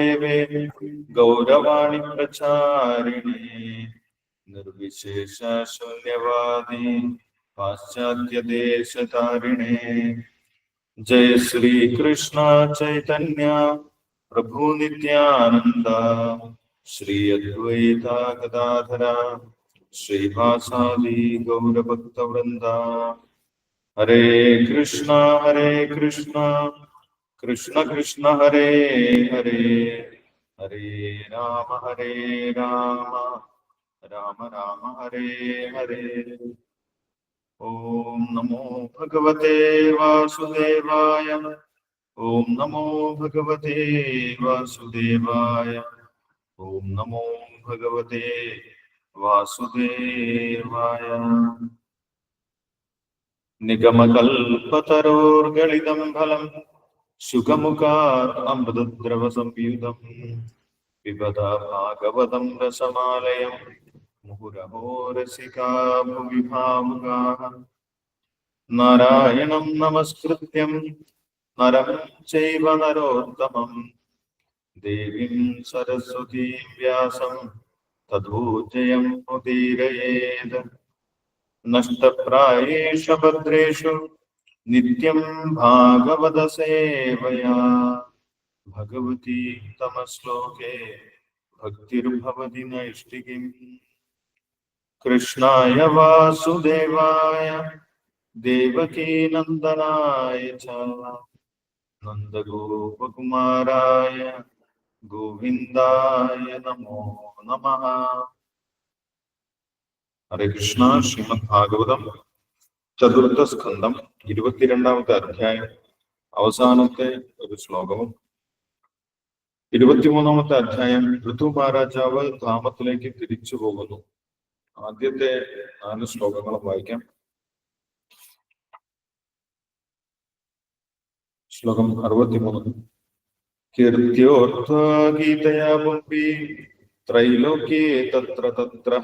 ദേവേ ഗൗരവാണി പ്രചാരിണേ നിർവിശേഷ ശൂന്യവാദി പാശ്ചാത്യദേശതാരിണേ ജയ ശ്രീ കൃഷ്ണ ചൈതന്യ പ്രഭു നിത്യാനന്ദ ശ്രീ അദ്വൈത ഗദാധര ശ്രീവാസാദി ഗൗരഭക്തവൃന്ദ ഹരേ കൃഷ്ണ ഹരേ കൃഷ്ണ കൃഷ്ണ കൃഷ്ണ ഹരേ ഹരേ. ഹരേ രാമ ഹരേ രാമ. രാമ രാമ ഹരേ ഹരേ. ഓം നമോ ഭഗവതേ വാസുദേവായ. ഓം നമോ ഭഗവതേ വാസുദേവായ. ഓം നമോ ഭഗവതേ വാസുദേവായ. നിഗമകൽപതരോർഗളിതം ഫലം सुखमुखात् अमृतद्रवसंयुधम् पिबदा भागवतं रसमालयं मुहुरहो रसिका नारायणं नमस्कृत्यं, नरं चैव नरोत्तमं देवीं सरस्वतीं व्यासं तदूजयं मुदीरयेद्। नष्टप्रायेषु भद्रेषु नित्यं भागवत सेवया भगवती तमश्लोके भक्तिर्भवति नैष्टिकीम् कृष्णाय वासुदेवाय, देवकीनन्दनाय च। नन्दगोपकुमाराय, गोविन्दाय नमो नमः। हरे कृष्ण, श्रीमद्भागवतम्। ചതുർത്ഥ സ്കന്ധം ഇരുപത്തിരണ്ടാമത്തെ അധ്യായം അവസാനത്തെ ഒരു ശ്ലോകവും. ഇരുപത്തിമൂന്നാമത്തെ അധ്യായം ഋതു മഹാരാജാവ് ധാമത്തിലേക്ക് തിരിച്ചു പോകുന്നു. ആദ്യത്തെ നാല് ശ്ലോകങ്ങളും വായിക്കാം. ശ്ലോകം അറുപത്തിമൂന്ന്. കീർത്തിയോർത്ഥാഗീതയാ പുംപി ത്രൈലോക്യേ തത്ര തത്ര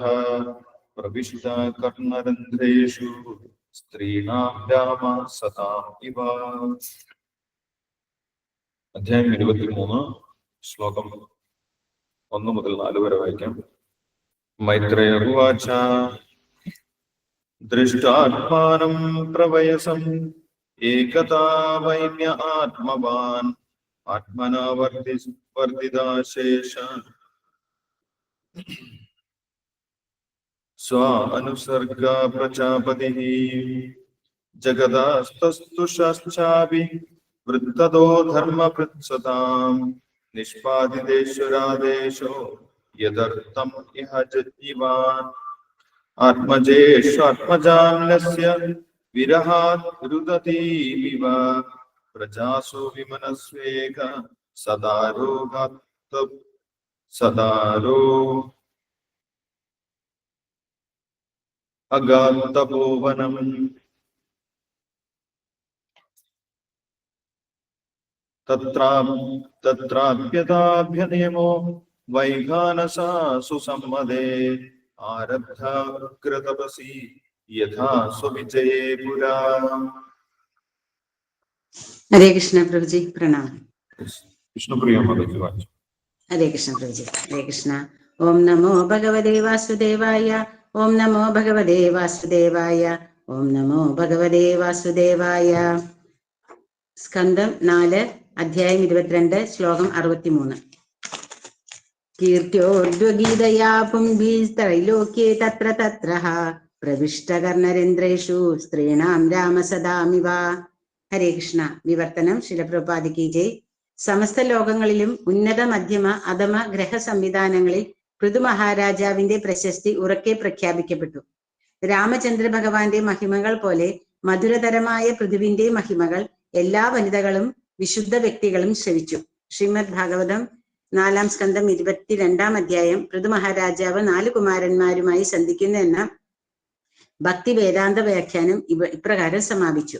പ്രവിഷ്ട കർണരന്ധ്രേഷു. സ്ത്രീണാം രാമ സതാം ഇവ. അധ്യായം ഇരുപത്തിമൂന്ന് ശ്ലോകം ഒന്ന് മുതൽ നാല് വരെ വായിക്കാം. മൈത്രേയ ഉവാച. ദൃഷ്ടാത്മാനം പ്രവയസം. ഏകതാ ആത്മവാൻ ആത്മവാൻ. ആത്മനാ स्वासर्ग प्रजापति। जगदास्तस्तु शाश्चापि वृत्ततो धर्म पृत्सता निष्पादितेश्वरादेशो यदर्थम इह जज्ञिवान् प्रजासु विमनस्वेक सदारोगात् सदारो സദാരോ അഗാന്തപോവനം തത്രാ തത്രാപ്യതാഭ്യനിയമോ വൈഖാനസാ സുസമ്മതേ ആരബ്ധ കൃതപസി യഥാ സ്വവിജയേ പുരാ ഹരേ കൃഷ്ണ പ്രഭുജി പ്രണാമം വിഷ്ണുപ്രിയ മതജി വായിച്ചു ഹരേ കൃഷ്ണ പ്രഭുജി ഹരേ കൃഷ്ണ ഓം നമോ ഭഗവതേ വാസുദേവായ ഓം നമോ ഭഗവതേ വാസുദേവായ. ഓം നമോ ഭഗവതേ വാസുദേവായ. സ്കന്ധം നാല് അധ്യായം ഇരുപത്തിരണ്ട് ശ്ലോകം അറുപത്തിമൂന്ന്. കീർത്തിയോർദ്വഗീതയാ പുംഭീസ്ത്രൈലോക്യേ തത്ര തത്ര പ്രവിഷ്ടകർണരേന്ദ്രേഷു സ്ത്രീണാം രാമസദാമിവ. ഹരേ കൃഷ്ണ. വിവർത്തനം ശിലപ്രപാദിക്ക് സമസ്ത ലോകങ്ങളിലും ഉന്നത മധ്യമ അധമ ഗ്രഹ സംവിധാനങ്ങളിൽ പൃഥു മഹാരാജാവിന്റെ പ്രശസ്തി ഉറക്കെ പ്രഖ്യാപിക്കപ്പെട്ടു. രാമചന്ദ്ര ഭഗവാന്റെ മഹിമകൾ പോലെ മധുരതരമായ പൃഥുവിന്റെ മഹിമകൾ എല്ലാ വനിതകളും വിശുദ്ധ വ്യക്തികളും ശ്രവിച്ചു. ശ്രീമദ് ഭാഗവതം നാലാം സ്കന്ധം ഇരുപത്തിരണ്ടാം അധ്യായം പൃഥു മഹാരാജാവ് നാല് കുമാരന്മാരുമായി സന്ധിക്കുന്നു എന്ന ഭക്തി വേദാന്ത വ്യാഖ്യാനം ഇവ ഇപ്രകാരം സമാപിച്ചു.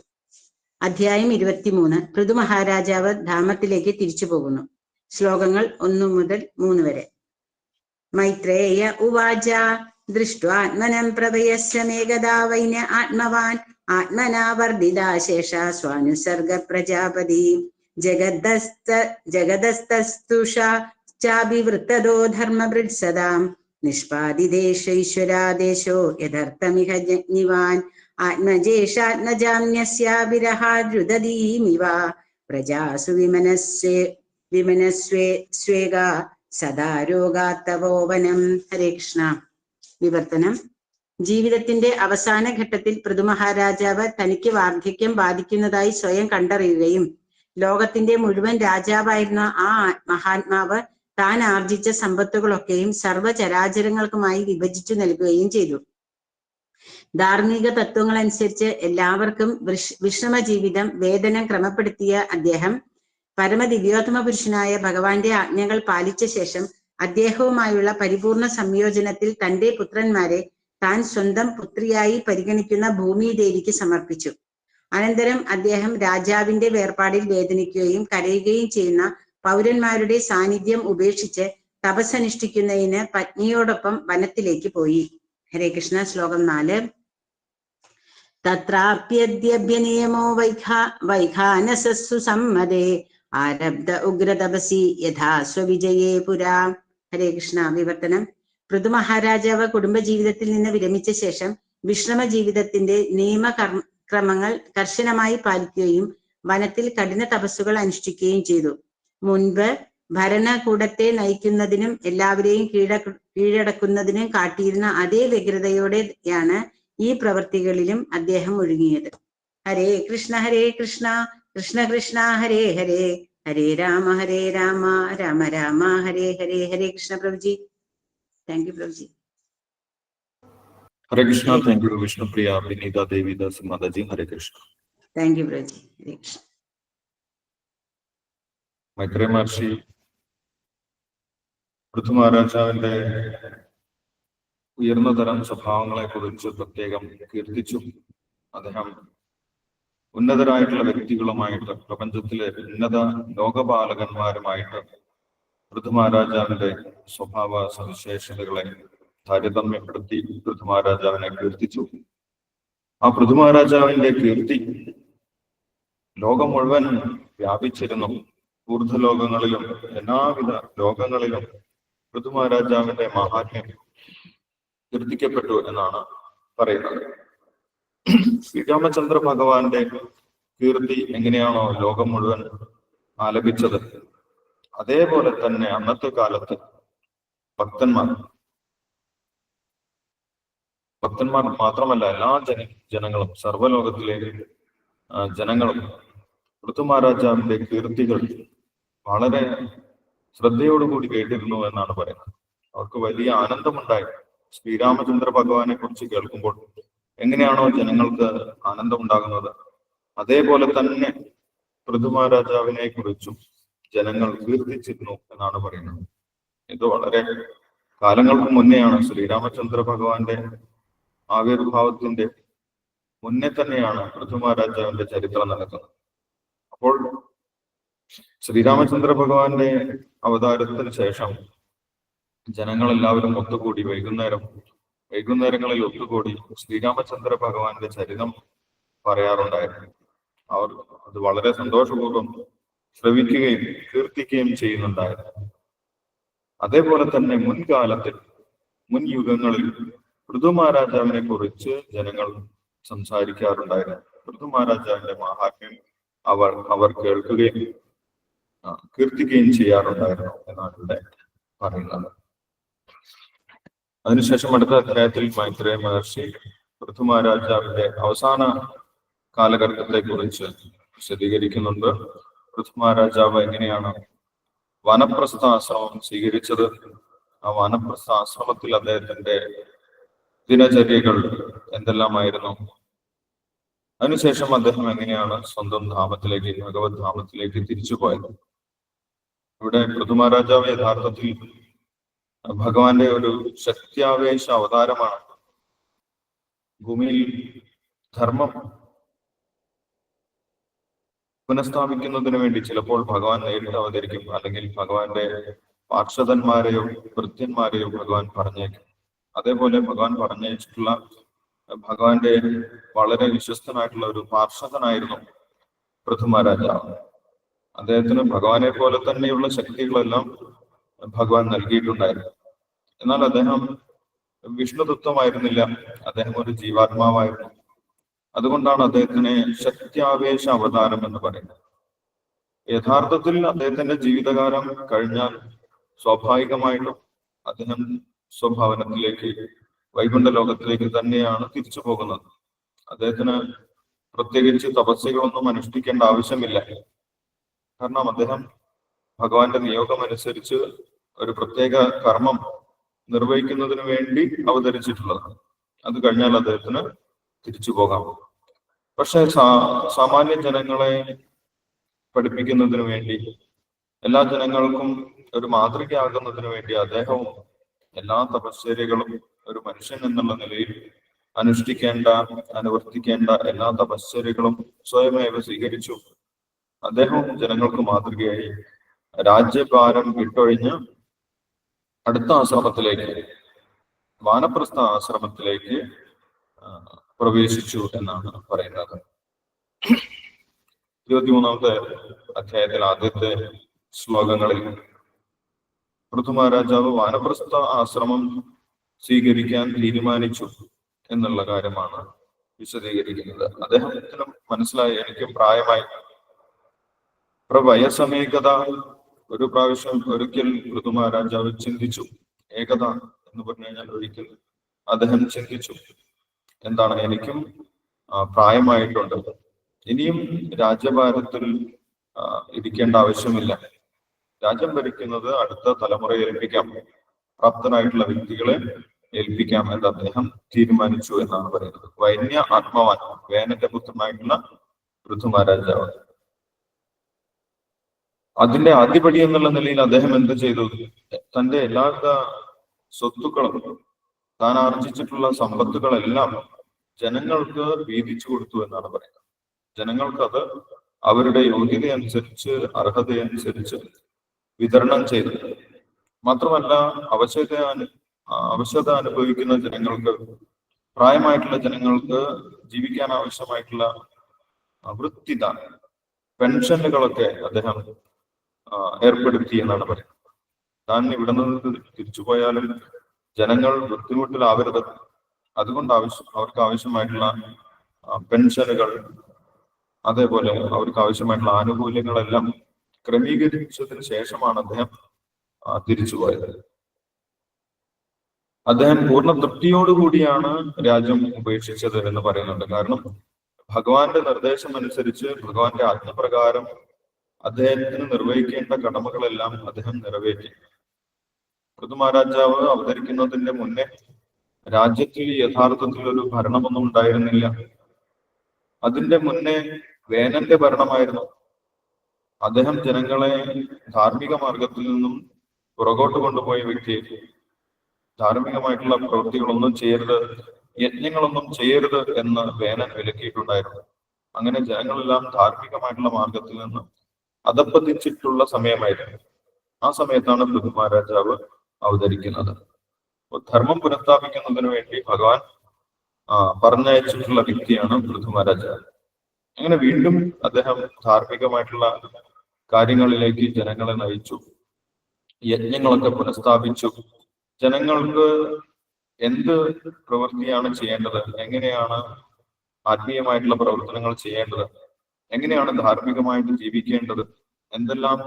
അധ്യായം ഇരുപത്തിമൂന്ന് പൃഥു മഹാരാജാവ് ധാമത്തിലേക്ക് തിരിച്ചു പോകുന്നു. ശ്ലോകങ്ങൾ ഒന്നു മുതൽ മൂന്ന് വരെ. മൈത്രേയ ഉവാച. ദൃഷ്ട്വാത്മനം പ്രഭയസ്യ മേഘദാ വൈന്യ ആത്മവാൻ. ആത്മനാ വർദ്ധിതാശേഷ സ്വാനുസർഗ പ്രജാപതി ജഗദസ്ത ജഗദസ്തസ്തുഷാ ചാഭിവൃത്തതോ ധർമ്മഭൃത്സദാം നിഷ്പാദിദേശൈശ്വരാദേശോ യഥർത്ഥമിഹ ജജ്ഞിവാൻ ആത്മജേഷാത്മജാമ്യസ്യാവിരഹാരുദീമിവ പ്രജാസു വിമനസ്വേ വിമനസ്വേ സ്വേഗ. സദാ രോഗാത്തവോവനം ഹരേ കൃഷ്ണ. വിവർത്തനം. ജീവിതത്തിന്റെ അവസാന ഘട്ടത്തിൽ പൃഥുമഹാരാജാവ് തനിക്ക് വാർദ്ധക്യം ബാധിക്കുന്നതായി സ്വയം കണ്ടറിയുകയും ലോകത്തിന്റെ മുഴുവൻ രാജാവായിരുന്ന ആ മഹാത്മാവ് താൻ ആർജിച്ച സമ്പത്തുകളൊക്കെയും സർവചരാചരങ്ങൾക്കുമായി വിഭജിച്ചു നൽകുകയും ചെയ്തു. ധാർമ്മിക തത്വങ്ങൾ അനുസരിച്ച് എല്ലാവർക്കും വിഷ് വിശ്രമ ജീവിതം വേതനം ക്രമപ്പെടുത്തിയ അദ്ദേഹം പരമദിവ്യോത്തമ പുരുഷനായ ഭഗവാന്റെ ആജ്ഞകൾ പാലിച്ച ശേഷം അദ്ദേഹവുമായുള്ള പരിപൂർണ സംയോജനത്തിൽ തന്റെ പുത്രന്മാരെ താൻ സ്വന്തം പുത്രിയായി പരിഗണിക്കുന്ന ഭൂമിദേവിക്ക് സമർപ്പിച്ചു. അനന്തരം അദ്ദേഹം രാജാവിന്റെ വേർപാടിൽ വേദനിക്കുകയും കരയുകയും ചെയ്യുന്ന പൗരന്മാരുടെ സാന്നിധ്യം ഉപേക്ഷിച്ച് തപസ്സനുഷ്ഠിക്കുന്നതിന് പത്നിയോടൊപ്പം വനത്തിലേക്ക് പോയി. ഹരേ കൃഷ്ണ. ശ്ലോകം നാല്. തത്രാപ്യദ്യഭ്യനിയമോ വൈഖാ വൈഖാനസസ്സു സമ്മതേ. ആരബ്ധ ഉഗ്രതപസി യഥാ സ്വവിജയേ പുരാ. ഹരേ കൃഷ്ണ വിവർത്തനം. പൃഥു മഹാരാജാവ് കുടുംബജീവിതത്തിൽ നിന്ന് വിരമിച്ച ശേഷം വിശ്രമ ജീവിതത്തിന്റെ നിയമ ക്രമങ്ങൾ കർശനമായി പാലിക്കുകയും വനത്തിൽ കഠിന തപസ്സുകൾ അനുഷ്ഠിക്കുകയും ചെയ്തു. മുൻപ് ഭരണകൂടത്തെ നയിക്കുന്നതിനും എല്ലാവരെയും കീഴ കീഴടക്കുന്നതിനും കാട്ടിയിരുന്ന അതേ വ്യഗ്രതയോടെയാണ് ഈ പ്രവർത്തികളിലും അദ്ദേഹം ഒഴുകിയത് Hare Krishna Hare Krishna. Krishna Krishna Hare Hare Hare Rama Hare Rama Rama Rama Hare Hare Hare Krishna Prabhuji. Thank you Prabhuji. Hare Krishna thank you Vishnupriya Vineetha Devidas Mataji Hare Krishna. Thank you Prabhuji. Hare Krishna. Maitreya Maharshi Prithu മഹാരാജാവിന്റെ ഉയർന്ന തരം സ്വഭാവങ്ങളെ കുറിച്ച് പ്രത്യേകം കീർത്തിച്ചു. അദ്ദേഹം ഉന്നതരായിട്ടുള്ള വ്യക്തികളുമായിട്ട് പ്രപഞ്ചത്തിലെ ഉന്നത ലോകപാലകന്മാരുമായിട്ട് പൃഥു സ്വഭാവ സവിശേഷതകളെ താരതമ്യപ്പെടുത്തി പൃഥു കീർത്തിച്ചു. ആ പൃഥു കീർത്തി ലോകം മുഴുവൻ വ്യാപിച്ചിരുന്നു. ഊർധ്വലോകങ്ങളിലും എല്ലാവിധ ലോകങ്ങളിലും പൃഥു മഹാത്മ്യം കീർത്തിക്കപ്പെട്ടു എന്നാണ് പറയുന്നത്. ശ്രീരാമചന്ദ്ര ഭഗവാന്റെ കീർത്തി എങ്ങനെയാണോ ലോകം മുഴുവൻ ആലപിച്ചത്? അതേപോലെ തന്നെ അന്നത്തെ കാലത്ത് ഭക്തന്മാർ ഭക്തന്മാർ മാത്രമല്ല എല്ലാ ജന ജനങ്ങളും സർവലോകത്തിലെ ജനങ്ങളും പൃഥു മഹാരാജാവിന്റെ കീർത്തികൾ വളരെ ശ്രദ്ധയോടുകൂടി കേട്ടിരുന്നു എന്നാണ് പറയുന്നത്. അവർക്ക് വലിയ ആനന്ദമുണ്ടായി. ശ്രീരാമചന്ദ്ര ഭഗവാനെ കുറിച്ച് കേൾക്കുമ്പോൾ എങ്ങനെയാണോ ജനങ്ങൾക്ക് ആനന്ദം ഉണ്ടാകുന്നത് അതേപോലെ തന്നെ പൃഥു മഹാരാജാവിനെ കുറിച്ചും ജനങ്ങൾ കീർത്തിച്ചിരുന്നു എന്നാണ് പറയുന്നത്. ഇത് വളരെ കാലങ്ങൾക്ക് മുന്നെയാണ് ശ്രീരാമചന്ദ്ര ഭഗവാന്റെ ആവിർഭാവത്തിന്റെ മുന്നേ തന്നെയാണ് പൃഥു മഹാരാജാവിന്റെ ചരിത്രം നടക്കുന്നത്. അപ്പോൾ ശ്രീരാമചന്ദ്ര ഭഗവാന്റെ അവതാരത്തിന് ശേഷം ജനങ്ങൾ എല്ലാവരും ഒത്തുകൂടി വൈകുന്നേരം വൈകുന്നേരങ്ങളിൽ ഒത്തുകൂടി ശ്രീരാമചന്ദ്ര ഭഗവാന്റെ ചരിതം പറയാറുണ്ടായിരുന്നു. അവർ അത് വളരെ സന്തോഷപൂർവം ശ്രവിക്കുകയും കീർത്തിക്കുകയും ചെയ്യുന്നുണ്ടായിരുന്നു. അതേപോലെ തന്നെ മുൻകാലത്തിൽ മുൻ യുഗങ്ങളിൽ പൃഥു മഹാരാജാവിനെ കുറിച്ച് ജനങ്ങൾ സംസാരിക്കാറുണ്ടായിരുന്നു. പൃഥു മഹാരാജാവിന്റെ മഹാത്മ്യം അവർ അവർ കേൾക്കുകയും കീർത്തിക്കുകയും ചെയ്യാറുണ്ടായിരുന്നു എന്നാണ് ഇവിടെ പറയുന്നത്. അതിനുശേഷം അടുത്ത അധ്യായത്തിൽ മൈത്രേയ മഹർഷി പൃഥു മഹാരാജാവിന്റെ അവസാന കാലഘട്ടത്തെ കുറിച്ച് വിശദീകരിക്കുന്നുണ്ട്. പൃഥു മഹാരാജാവ് എങ്ങനെയാണ് വനപ്രസ്ഥാശ്രമം സ്വീകരിച്ചത്? ആ വനപ്രസ്ഥാശ്രമത്തിൽ അദ്ദേഹത്തിന്റെ ദിനചര്യകൾ എന്തെല്ലാമായിരുന്നു? അതിനുശേഷം അദ്ദേഹം എങ്ങനെയാണ് സ്വന്തം ധാമത്തിലേക്ക് ഭഗവത് ധാമത്തിലേക്ക് തിരിച്ചു പോയത് ഇവിടെ പൃഥു മഹാരാജാവ് യഥാർത്ഥത്തിൽ ഭഗവാന്റെ ഒരു ശക്തിയാവേശ അവതാരമാണ്. ഭൂമിയിൽ ധർമ്മം പുനഃസ്ഥാപിക്കുന്നതിന് വേണ്ടി ചിലപ്പോൾ ഭഗവാൻ നേരിട്ട് അവതരിക്കും. അല്ലെങ്കിൽ ഭഗവാന്റെ പാർഷദന്മാരെയോ വൃത്യന്മാരെയോ ഭഗവാൻ പറഞ്ഞേക്കും. അതേപോലെ ഭഗവാൻ പറഞ്ഞേച്ചിട്ടുള്ള ഭഗവാന്റെ വളരെ വിശ്വസ്തനായിട്ടുള്ള ഒരു പാർഷദനായിരുന്നു പൃഥ്വ രാജാവ് അദ്ദേഹത്തിന് ഭഗവാനെ പോലെ തന്നെയുള്ള ശക്തികളെല്ലാം ഭഗവാൻ നൽകിയിട്ടുണ്ടായിരുന്നു. എന്നാൽ അദ്ദേഹം വിഷ്ണു തത്വമായിരുന്നില്ല. അദ്ദേഹം ഒരു ജീവാത്മാവായിരുന്നു. അതുകൊണ്ടാണ് അദ്ദേഹത്തിന് ശക്തിയാവേശ അവതാരം എന്ന് പറയുന്നത്. യഥാർത്ഥത്തിൽ അദ്ദേഹത്തിന്റെ ജീവിതകാലം കഴിഞ്ഞാൽ സ്വാഭാവികമായിട്ടും അദ്ദേഹം സ്വഭാവനത്തിലേക്ക് വൈകുണ്ഠ ലോകത്തിലേക്ക് തന്നെയാണ് തിരിച്ചു പോകുന്നത്. അദ്ദേഹത്തിന് പ്രത്യേകിച്ച് തപസ്യകളൊന്നും അനുഷ്ഠിക്കേണ്ട ആവശ്യമില്ല. കാരണം അദ്ദേഹം ഭഗവാന്റെ നിയോഗം അനുസരിച്ച് ഒരു പ്രത്യേക കർമ്മം നിർവഹിക്കുന്നതിന് വേണ്ടി അവതരിച്ചിട്ടുള്ളതാണ് അത് കഴിഞ്ഞാൽ അദ്ദേഹത്തിന് തിരിച്ചു പോകാം. പക്ഷെ സാമാന്യ ജനങ്ങളെ പഠിപ്പിക്കുന്നതിന് വേണ്ടി എല്ലാ ജനങ്ങൾക്കും ഒരു മാതൃകയാകുന്നതിന് വേണ്ടി അദ്ദേഹവും എല്ലാ തപശ്ചര്യകളും ഒരു മനുഷ്യൻ എന്നുള്ള നിലയിൽ അനുഷ്ഠിക്കേണ്ട അനുവർത്തിക്കേണ്ട എല്ലാ തപശ്ചര്യകളും സ്വയമേവ സ്വീകരിച്ചു. അദ്ദേഹവും ജനങ്ങൾക്ക് മാതൃകയായി. രാജ്യഭാരം വിട്ടൊഴിഞ്ഞ് അടുത്ത ആശ്രമത്തിലേക്ക് വാനപ്രസ്ഥ ആശ്രമത്തിലേക്ക് പ്രവേശിച്ചു എന്നാണ് പറയുന്നത്. ഇരുപത്തിമൂന്നാമത്തെ അധ്യായത്തിൽ ആദ്യത്തെ ശ്ലോകങ്ങളിൽ പൃഥു മഹാരാജാവ് വാനപ്രസ്ഥ ആശ്രമം സ്വീകരിക്കാൻ തീരുമാനിച്ചു എന്നുള്ള കാര്യമാണ് വിശദീകരിക്കുന്നത്. അദ്ദേഹത്തിന് മനസ്സിലായി എനിക്ക് പ്രായമായി. പ്രവയസമേകത ഒരു പ്രാവശ്യം ഒരിക്കൽ ഋതുമ രാജാവ് ചിന്തിച്ചു ഏകത എന്ന് പറഞ്ഞു കഴിഞ്ഞാൽ ഒരിക്കൽ അദ്ദേഹം ചിന്തിച്ചു. എന്താണ് എനിക്കും പ്രായമായിട്ടുണ്ട്. ഇനിയും രാജ്യഭാരത്തിൽ ഇരിക്കേണ്ട ആവശ്യമില്ല. രാജ്യം ഭരിക്കുന്നത് അടുത്ത തലമുറയെ ഏൽപ്പിക്കാം. പ്രാപ്തനായിട്ടുള്ള വ്യക്തികളെ ഏൽപ്പിക്കാം എന്ന് അദ്ദേഹം തീരുമാനിച്ചു എന്നാണ് പറയുന്നത്. വൈന്യ ആത്മവാൻ വേനന്റെ പുത്രനായിട്ടുള്ള പൃഥു മഹാരാജാവ് അതിന്റെ ആദ്യപടി എന്നുള്ള നിലയിൽ അദ്ദേഹം എന്ത് ചെയ്തു? തന്റെ എല്ലാവിധ സ്വത്തുക്കളും താൻ ആർജിച്ചിട്ടുള്ള സമ്പത്തുകളെല്ലാം ജനങ്ങൾക്ക് വീതിച്ചു കൊടുത്തു എന്നാണ് പറയുന്നത്. ജനങ്ങൾക്ക് അത് അവരുടെ യോഗ്യത അനുസരിച്ച് അർഹതയനുസരിച്ച് വിതരണം ചെയ്തു. മാത്രമല്ല അവശത അവശത അനുഭവിക്കുന്ന ജനങ്ങൾക്ക് പ്രായമായിട്ടുള്ള ജനങ്ങൾക്ക് ജീവിക്കാൻ ആവശ്യമായിട്ടുള്ള വൃത്തിദാനം പെൻഷനുകളൊക്കെ അദ്ദേഹം ഏർപ്പെടുത്തി എന്നാണ് പറയുന്നത്. താൻ ഇവിടെ നിന്ന് തിരിച്ചു പോയാലും ജനങ്ങൾ ബുദ്ധിമുട്ടിലാവരുത്. അതുകൊണ്ട് ആവശ്യം അവർക്ക് ആവശ്യമായിട്ടുള്ള പെൻഷനുകൾ അതേപോലെ അവർക്ക് ആവശ്യമായിട്ടുള്ള ആനുകൂല്യങ്ങളെല്ലാം ക്രമീകരിച്ചതിന് ശേഷമാണ് അദ്ദേഹം തിരിച്ചുപോയത് അദ്ദേഹം പൂർണ തൃപ്തിയോടുകൂടിയാണ് രാജ്യം ഉപേക്ഷിച്ചത് എന്ന് പറയുന്നുണ്ട്. കാരണം ഭഗവാന്റെ നിർദ്ദേശം അനുസരിച്ച് ഭഗവാന്റെ ആജ്ഞപ്രകാരം അദ്ദേഹത്തിന് നിർവഹിക്കേണ്ട കടമകളെല്ലാം അദ്ദേഹം നിറവേറ്റി. പൃഥു മഹാരാജാവ് അവതരിക്കുന്നതിന്റെ മുന്നേ രാജ്യത്തിൽ യഥാർത്ഥത്തിൽ ഒരു ഭരണമൊന്നും ഉണ്ടായിരുന്നില്ല. അതിന്റെ മുന്നേ വേനന്റെ ഭരണമായിരുന്നു. അദ്ദേഹം ജനങ്ങളെ ധാർമ്മിക മാർഗത്തിൽ നിന്നും പുറകോട്ട് കൊണ്ടുപോയ വ്യക്തി. ധാർമ്മികമായിട്ടുള്ള പ്രവൃത്തികളൊന്നും ചെയ്യരുത് യജ്ഞങ്ങളൊന്നും ചെയ്യരുത് എന്ന് വേനൻ വിലക്കിയിട്ടുണ്ടായിരുന്നു. അങ്ങനെ ജനങ്ങളെല്ലാം ധാർമ്മികമായിട്ടുള്ള മാർഗത്തിൽ നിന്ന് അധപ്പതിച്ചിട്ടുള്ള സമയമായിരുന്നു. ആ സമയത്താണ് പൃഥു മഹാരാജാവ് അവതരിക്കുന്നത് ധർമ്മം പുനഃസ്ഥാപിക്കുന്നതിന് വേണ്ടി ഭഗവാൻ പറഞ്ഞയച്ചിട്ടുള്ള വ്യക്തിയാണ് പൃഥു മഹാരാജാവ് അങ്ങനെ വീണ്ടും അദ്ദേഹം ധാർമ്മികമായിട്ടുള്ള കാര്യങ്ങളിലേക്ക് ജനങ്ങളെ നയിച്ചു. യജ്ഞങ്ങളൊക്കെ പുനഃസ്ഥാപിച്ചു. ജനങ്ങൾക്ക് എന്ത് പ്രവൃത്തിയാണ് ചെയ്യേണ്ടത്? എങ്ങനെയാണ് ആത്മീയമായിട്ടുള്ള പ്രവർത്തനങ്ങൾ ചെയ്യേണ്ടത്? എങ്ങനെയാണ് ധാർമ്മികമായിട്ട് ജീവിക്കേണ്ടത്? എന്തെല്ലാം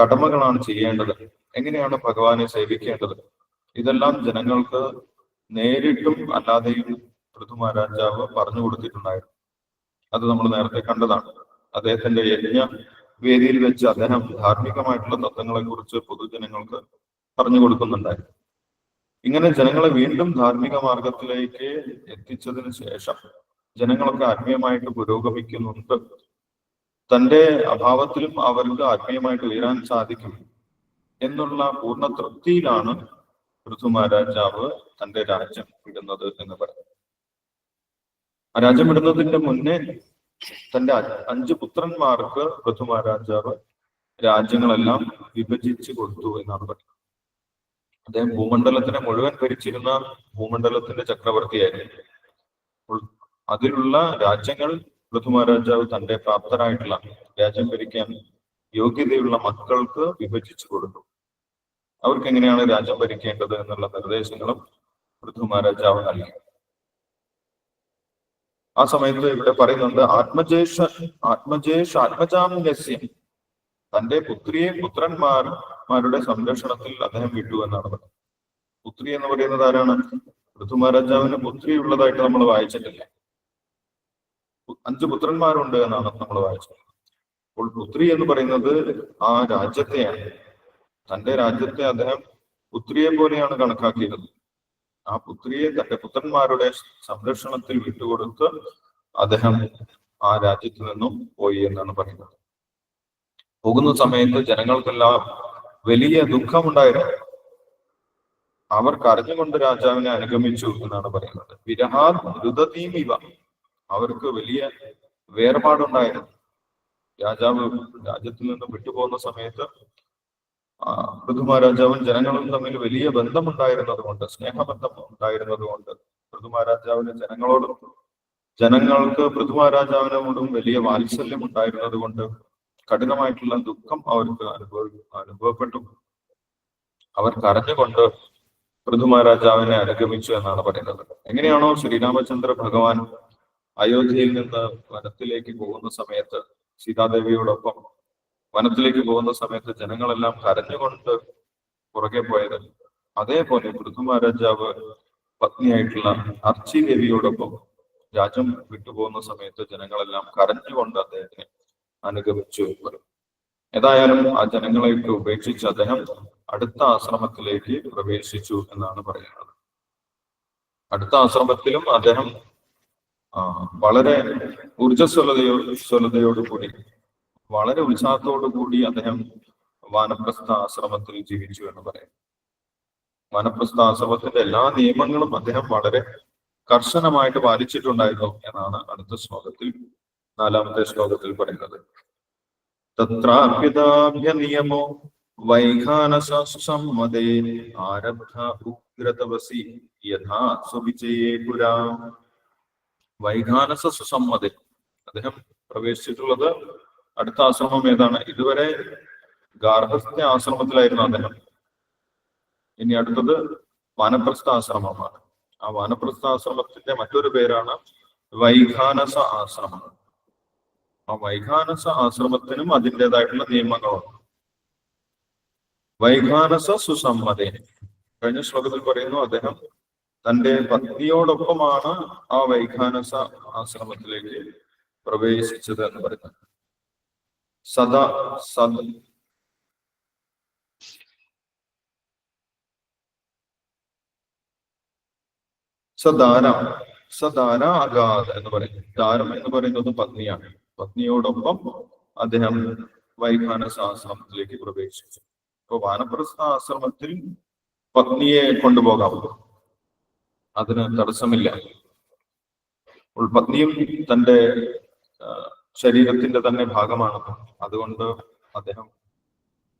കടമകളാണ് ചെയ്യേണ്ടത്? എങ്ങനെയാണ് ഭഗവാനെ സേവിക്കേണ്ടത്? ഇതെല്ലാം ജനങ്ങൾക്ക് നേരിട്ടും അല്ലാതെയും പൃഥു മഹാരാജാവ് പറഞ്ഞു കൊടുത്തിട്ടുണ്ടായിരുന്നു. അത് നമ്മൾ നേരത്തെ കണ്ടതാണ്. അദ്ദേഹത്തിന്റെ യജ്ഞ വേദിയിൽ വെച്ച് അദ്ദേഹം ധാർമ്മികമായിട്ടുള്ള തത്വങ്ങളെ കുറിച്ച് പൊതുജനങ്ങൾക്ക് പറഞ്ഞു കൊടുക്കുന്നുണ്ടായിരുന്നു. ഇങ്ങനെ ജനങ്ങളെ വീണ്ടും ധാർമ്മിക മാർഗത്തിലേക്ക് എത്തിച്ചതിന് ശേഷം ജനങ്ങളൊക്കെ ആത്മീയമായിട്ട് പുരോഗമിക്കുന്നുണ്ട്. തന്റെ അഭാവത്തിലും അവർക്ക് ആത്മീയമായിട്ട് ഉയരാൻ സാധിക്കും എന്നുള്ള പൂർണ തൃപ്തിയിലാണ് പൃഥു മഹാരാജാവ് തന്റെ രാജ്യം വിടുന്നത് എന്ന് പറയുന്നത്. ആ രാജ്യം വിടുന്നതിന്റെ മുന്നേ തന്റെ അഞ്ച് പുത്രന്മാർക്ക് പൃഥു മഹാരാജാവ് രാജ്യങ്ങളെല്ലാം വിഭജിച്ചു കൊടുത്തു എന്നാണ് പറയുന്നത്. അദ്ദേഹം ഭൂമണ്ഡലത്തിനെ മുഴുവൻ ഭരിച്ചിരുന്ന ഭൂമണ്ഡലത്തിന്റെ ചക്രവർത്തിയായിരുന്നു. അതിലുള്ള രാജ്യങ്ങൾ പൃഥു മഹാരാജാവ് തന്റെ പ്രാപ്തരായിട്ടുള്ള രാജ്യം ഭരിക്കാൻ യോഗ്യതയുള്ള മക്കൾക്ക് വിഭജിച്ചു കൊടുത്തു. അവർക്ക് എങ്ങനെയാണ് രാജ്യം ഭരിക്കേണ്ടത് എന്നുള്ള നിർദ്ദേശങ്ങളും പൃഥു മഹാരാജാവ് നൽകി. ആ സമയത്ത് ഇവിടെ പറയുന്നുണ്ട് ആത്മജേഷ ആത്മജേഷ് ആത്മജാമ്യസ്യം. തന്റെ പുത്രിയെ പുത്രന്മാർമാരുടെ സംരക്ഷണത്തിൽ അദ്ദേഹം വിട്ടു എന്നാണ് പറഞ്ഞത്. പുത്രി എന്ന് പറയുന്നത് ആരാണ്? പൃഥു മഹാരാജാവിന് പുത്രി ഉള്ളതായിട്ട് നമ്മൾ വായിച്ചിട്ടില്ല. അഞ്ച് പുത്രന്മാരുണ്ട് എന്നാണ് നമ്മൾ വായിച്ചത്. അപ്പോൾ പുത്രി എന്ന് പറയുന്നത് ആ രാജ്യത്തെയാണ്. തന്റെ രാജ്യത്തെ അദ്ദേഹം പുത്രിയെ പോലെയാണ് കണക്കാക്കിയത് ആ പുത്രിയെ തന്റെ പുത്രന്മാരുടെ സംരക്ഷണത്തിൽ വിട്ടുകൊടുത്ത് അദ്ദേഹം ആ രാജ്യത്ത് നിന്നും പോയി എന്നാണ് പറയുന്നത്. പോകുന്ന സമയത്ത് ജനങ്ങൾക്കെല്ലാം വലിയ ദുഃഖമുണ്ടായിരുന്നു. അവർ കരഞ്ഞുകൊണ്ട് രാജാവിനെ അനുഗമിച്ചു എന്നാണ് പറയുന്നത്. വിരഹാ രുതീമിവ അവർക്ക് വലിയ വേർപാടുണ്ടായിരുന്നു. രാജാവ് രാജ്യത്തിൽ നിന്ന് വിട്ടുപോകുന്ന സമയത്ത് പൃഥുമാരാജാവും ജനങ്ങളും തമ്മിൽ വലിയ ബന്ധമുണ്ടായിരുന്നത് കൊണ്ട് സ്നേഹബന്ധം ഉണ്ടായിരുന്നത് കൊണ്ട് പൃഥുമാരാജാവിന് ജനങ്ങളോടും ജനങ്ങൾക്ക് പൃഥുമാരാജാവിനോടും വലിയ വാത്സല്യം ഉണ്ടായിരുന്നത് കൊണ്ട് കഠിനമായിട്ടുള്ള ദുഃഖം അവർക്ക് അനുഭവ അനുഭവപ്പെട്ടു. അവർ കരഞ്ഞുകൊണ്ട് പൃഥുമാരാജാവിനെ അനുഗമിച്ചു എന്നാണ് പറയുന്നത്. എങ്ങനെയാണോ ശ്രീരാമചന്ദ്ര ഭഗവാൻ അയോധ്യയിൽ നിന്ന് വനത്തിലേക്ക് പോകുന്ന സമയത്ത് സീതാദേവിയോടൊപ്പം വനത്തിലേക്ക് പോകുന്ന സമയത്ത് ജനങ്ങളെല്ലാം കരഞ്ഞുകൊണ്ട് പുറകെ പോയത്. അതേപോലെ പൃഥ്വരാജാവ് പത്നിയായിട്ടുള്ള അർച്ചി ദേവിയോടൊപ്പം രാജ്യം വിട്ടുപോകുന്ന സമയത്ത് ജനങ്ങളെല്ലാം കരഞ്ഞുകൊണ്ട് അദ്ദേഹത്തിനെ അനുഗമിച്ചു വരും. ഏതായാലും ആ ജനങ്ങളെയൊക്കെ ഉപേക്ഷിച്ച് അദ്ദേഹം അടുത്ത ആശ്രമത്തിലേക്ക് പ്രവേശിച്ചു എന്നാണ് പറയുന്നത്. അടുത്ത ആശ്രമത്തിലും അദ്ദേഹം വളരെ ഊർജസ്വലതയോ സ്വലതയോടുകൂടി വളരെ ഉത്സാഹത്തോടു കൂടി അദ്ദേഹം വാനപ്രസ്ഥ ആശ്രമത്തിൽ ജീവിച്ചു എന്ന് പറയാം. വാനപ്രസ്ഥ ആശ്രമത്തിന്റെ എല്ലാ നിയമങ്ങളും അദ്ദേഹം വളരെ കർശനമായിട്ട് പാലിച്ചിട്ടുണ്ടായിരുന്നു എന്നാണ് അടുത്ത ശ്ലോകത്തിൽ നാലാമത്തെ ശ്ലോകത്തിൽ പറയുന്നത്. തത്രാർപ്പിതാഭ്യ നിയമോ വൈഖാനസമ്മതേ ആരബ്ധ ഉഗ്രതവസി യഥാ സ്വവിജയേ പുരാ. വൈഖാനസ സുസമ്മതി. അദ്ദേഹം പ്രവേശിച്ചിട്ടുള്ളത് അടുത്ത ആശ്രമം ഏതാണ്? ഇതുവരെ ഗാർഹസ്ഥ്യ ആശ്രമത്തിലായിരുന്നു അദ്ദേഹം. ഇനി അടുത്തത് വാനപ്രസ്ഥ ആശ്രമമാണ്. ആ വാനപ്രസ്ഥ ആശ്രമത്തിന്റെ മറ്റൊരു പേരാണ് വൈഖാനസ ആശ്രമം. ആ വൈഖാനസ ആശ്രമത്തിനും അതിന്റെതായിട്ടുള്ള നിയമങ്ങളുണ്ട്. വൈഖാനസ സുസമ്മതി. കഴിഞ്ഞ ശ്ലോകത്തിൽ പറയുന്നു അദ്ദേഹം തന്റെ ഭക്തിയോടൊപ്പമാണ് ആ വൈഖാനസ ആശ്രമത്തിലേക്ക് പ്രവേശിച്ചത് എന്ന് പറയുന്നത്. സദാ സദ് സദാര സദാര അഗാധ എന്ന് പറയുന്നു. ദാരം എന്ന് പറയുന്നത് പത്നിയാണ്. പത്നിയോടൊപ്പം അദ്ദേഹം വൈഖാനസ ആശ്രമത്തിലേക്ക് പ്രവേശിച്ചു. അപ്പൊ വാനപ്രസ്ഥ ആശ്രമത്തിൽ പത്നിയെ കൊണ്ടുപോകാം. അതിന് തടസ്സമില്ല. പത്നിയും തന്റെ ശരീരത്തിന്റെ തന്നെ ഭാഗമാണ്. അതുകൊണ്ട് അദ്ദേഹം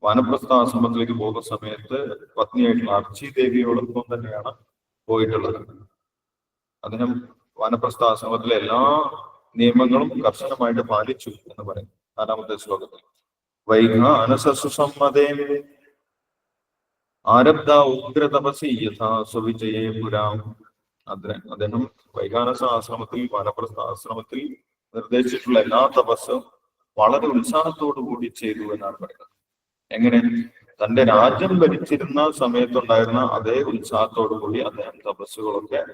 വാനപ്രസ്ഥ ആശ്രമത്തിലേക്ക് പോകുന്ന സമയത്ത് പത്നിയായിട്ടുള്ള അർച്ചി ദേവിയോടൊപ്പം തന്നെയാണ് പോയിട്ടുള്ളത്. അദ്ദേഹം വാനപ്രസ്ഥ ആശ്രമത്തിലെ എല്ലാ നിയമങ്ങളും കർശനമായിട്ട് പാലിച്ചു എന്ന് പറയും നാലാമത്തെ ശ്ലോകത്തിൽ. വൈഘാനസസുസമ്മതേ ആരബ്ധ ഉഗ്രതപസി യഥാ സ്വവിജയേ പുരാം. അദ്ദേ- അദ്ദേഹം വൈകാനസ ആശ്രമത്തിൽ വാനപ്രസ്ഥ ആശ്രമത്തിൽ നിർദ്ദേശിച്ചിട്ടുള്ള എല്ലാ തപസ്സും വളരെ ഉത്സാഹത്തോടു കൂടി ചെയ്തു എന്നാണ് പറയുന്നത്. എങ്ങനെ? തന്റെ രാജ്യം ഭരിച്ചിരുന്ന സമയത്തുണ്ടായിരുന്ന അതേ ഉത്സാഹത്തോടു കൂടി അദ്ദേഹം തപസ്സുകളൊക്കെ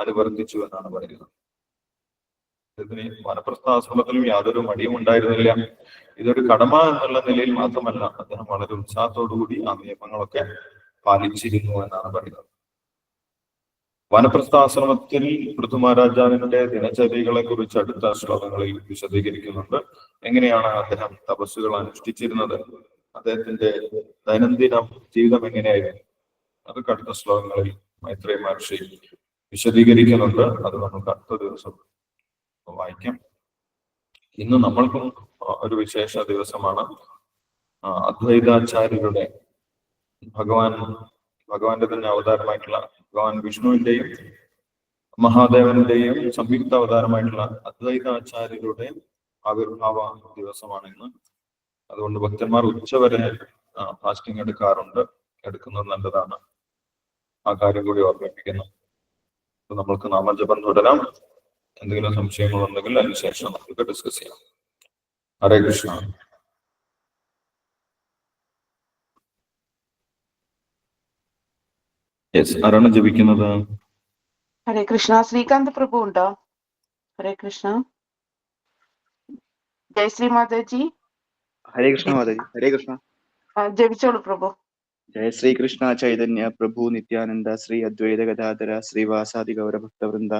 അനുവർത്തിച്ചു എന്നാണ് പറയുന്നത്. ഇതിന് വനപ്രസ്ഥാശ്രമത്തിലും യാതൊരു മടിയും ഉണ്ടായിരുന്നില്ല. ഇതൊരു കടമ എന്നുള്ള നിലയിൽ മാത്രമല്ല അദ്ദേഹം വളരെ ഉത്സാഹത്തോടു കൂടി ആ നിയമങ്ങളൊക്കെ പാലിച്ചിരുന്നു എന്നാണ് പറയുന്നത്. വനപ്രസ്ഥാശ്രമത്തിൽ പൃഥുമഹാരാജാവിന്റെ ദിനചര്യകളെ കുറിച്ച് അടുത്ത ശ്ലോകങ്ങളിൽ വിശദീകരിക്കുന്നുണ്ട്. എങ്ങനെയാണ് അദ്ദേഹം തപസ്സുകൾ അനുഷ്ഠിച്ചിരുന്നത്? അദ്ദേഹത്തിന്റെ ദൈനംദിന ജീവിതം എങ്ങനെയായിരുന്നു? അതൊക്കെ അടുത്ത ശ്ലോകങ്ങളിൽ മൈത്രേയ മഹർഷി വിശദീകരിക്കുന്നുണ്ട്. അത് നമുക്ക് അടുത്ത ദിവസം വായിക്കാം. ഇന്ന് നമ്മൾക്കും ഒരു വിശേഷ ദിവസമാണ്. അദ്വൈതാചാര്യരുടെ ഭഗവാൻ ഭഗവാന്റെ തന്നെ അവതാരമായിട്ടുള്ള ഭഗവാൻ വിഷ്ണുവിന്റെയും മഹാദേവന്റെയും സംയുക്ത അവതാരമായിട്ടുള്ള അദ്വൈതാചാര്യരുടെ ആവിർഭാവ ദിവസമാണ് ഇന്ന്. അതുകൊണ്ട് ഭക്തന്മാർ ഉച്ചവരെ ഫാസ്റ്റിംഗ് എടുക്കാറുണ്ട്. എടുക്കുന്നത് നല്ലതാണ്. ആ കാര്യം കൂടി ഓർമ്മിപ്പിക്കുന്നു. നമ്മൾക്ക് നാമജപം തുടരാം. എന്തെങ്കിലും സംശയങ്ങളുണ്ടെങ്കിൽ അതിനുശേഷം നമുക്ക് ഡിസ്കസ് ചെയ്യാം. ഹരേ കൃഷ്ണ. യെസ് ആരാണ് ജപിക്കുന്നത്? ഹരേ കൃഷ്ണ ശ്രീകാന്ത് പ്രഭു ഉണ്ടോ? ഹരേ കൃഷ്ണ. ജയ ശ്രീ മാതാജി. ഹരേ കൃഷ്ണ മാതാജി ഹരേ കൃഷ്ണ. ജപിച്ചോളൂ പ്രഭു. ജയ ശ്രീകൃഷ്ണ ചൈതന്യ പ്രഭു നിത്യാനന്ദ ശ്രീ അദ്വൈത ഗതാധര ശ്രീവാസാദി ഗൗരഭക്തവൃന്ദ